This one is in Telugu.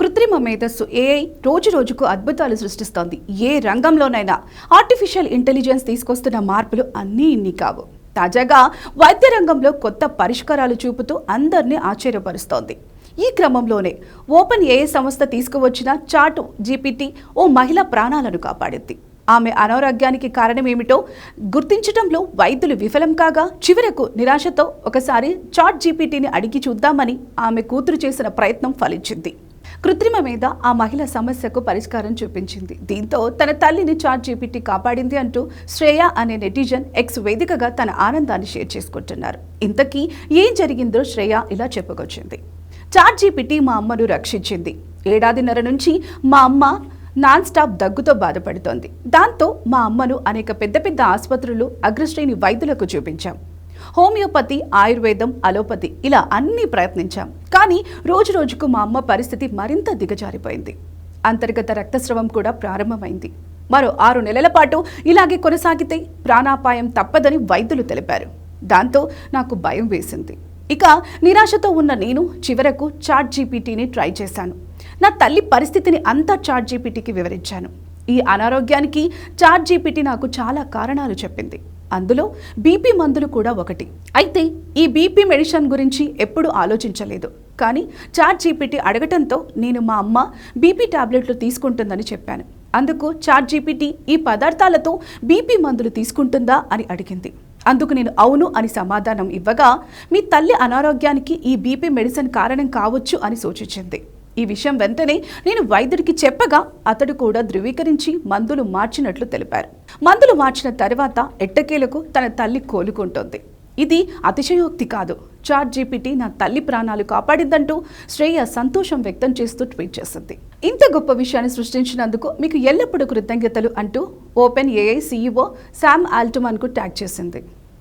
కృత్రిమ మేధస్సు ఏఐ రోజు రోజుకు అద్భుతాలు సృష్టిస్తోంది. ఏ రంగంలోనైనా ఆర్టిఫిషియల్ ఇంటెలిజెన్స్ తీసుకొస్తున్న మార్పులు అన్నీ ఇన్ని కావు. తాజాగా వైద్య రంగంలో కొత్త పరిష్కారాలు చూపుతూ అందరినీ ఆశ్చర్యపరుస్తోంది. ఈ క్రమంలోనే ఓపెన్ ఏఐ సంస్థ తీసుకువచ్చిన చాటు జీపీటీ ఓ మహిళ ప్రాణాలను కాపాడింది. ఆమె అనారోగ్యానికి కారణమేమిటో గుర్తించడంలో వైద్యులు విఫలం కాగా చివరకు నిరాశతో ఒకసారి చాట్ జీపీటీని అడిగి చూద్దామని ఆమె కూతురు చేసిన ప్రయత్నం ఫలించింది. కృత్రిమ మీద ఆ మహిళ సమస్యకు పరిష్కారం చూపించింది. దీంతో తన తల్లిని చాట్ జీపీటీ కాపాడింది అంటూ శ్రేయ అనే నెటిజన్ ఎక్స్ వేదికగా తన ఆనందాన్ని షేర్ చేసుకుంటున్నారు. ఇంతకీ ఏం జరిగిందో శ్రేయ ఇలా చెప్పుకొచ్చింది. చాట్ జీపీటీ మా అమ్మను రక్షించింది. ఏడాదిన్నర నుంచి మా అమ్మ నాన్ స్టాప్ దగ్గుతో బాధపడుతోంది. దాంతో మా అమ్మను అనేక పెద్ద పెద్ద ఆసుపత్రులు అగ్రశ్రేణి వైద్యులకు చూపించాం. హోమియోపతి ఆయుర్వేదం అలోపతి ఇలా అన్నీ ప్రయత్నించాం. కానీ రోజు రోజుకు మా అమ్మ పరిస్థితి మరింత దిగజారిపోయింది. అంతర్గత రక్తస్రవం కూడా ప్రారంభమైంది. మరో ఆరు నెలల పాటు ఇలాగే కొనసాగితే ప్రాణాపాయం తప్పదని వైద్యులు తెలిపారు. దాంతో నాకు భయం వేసింది. ఇక నిరాశతో ఉన్న నేను చివరకు చాట్ జీపీటీని ట్రై చేశాను. నా తల్లి పరిస్థితిని అంతా చాట్ జీపీటీకి వివరించాను. ఈ అనారోగ్యానికి చాట్ జీపీటీ నాకు చాలా కారణాలు చెప్పింది. అందులో బీపీ మందులు కూడా ఒకటి. అయితే ఈ బీపీ మెడిసిన్ గురించి ఎప్పుడు ఆలోచించలేదు. కానీ చాట్ జీపీటీ అడగటంతో నేను మా అమ్మ బీపీ టాబ్లెట్లు తీసుకుంటుందని చెప్పాను. అందుకు చాట్ జీపీటీ ఈ పదార్థాలతో బీపీ మందులు తీసుకుంటుందా అని అడిగింది. అందుకు నేను అవును అని సమాధానం ఇవ్వగా మీ తల్లి అనారోగ్యానికి ఈ బీపీ మెడిసిన్ కారణం కావచ్చు అని సూచించింది. ఈ విషయం వెంటనే నేను వైద్యుడికి చెప్పగా అతడు కూడా ధృవీకరించి మందులు మార్చినట్లు తెలిపారు. మందులు మార్చిన తర్వాత ఎట్టకేలకు తన తల్లి కోలుకుంటుంది. ఇది అతిశయోక్తి కాదు. చాట్ జీపీటీ నా తల్లి ప్రాణాలు కాపాడిందంటూ శ్రేయ సంతోషం వ్యక్తం చేస్తూ ట్వీట్ చేసింది. ఇంత గొప్ప విషయాన్ని సృష్టించినందుకు మీకు ఎల్లప్పుడూ కృతజ్ఞతలు అంటూ ఓపెన్ ఏఐ సీఈఓ శామ్ ఆల్టుమాన్కు ట్యాగ్ చేసింది.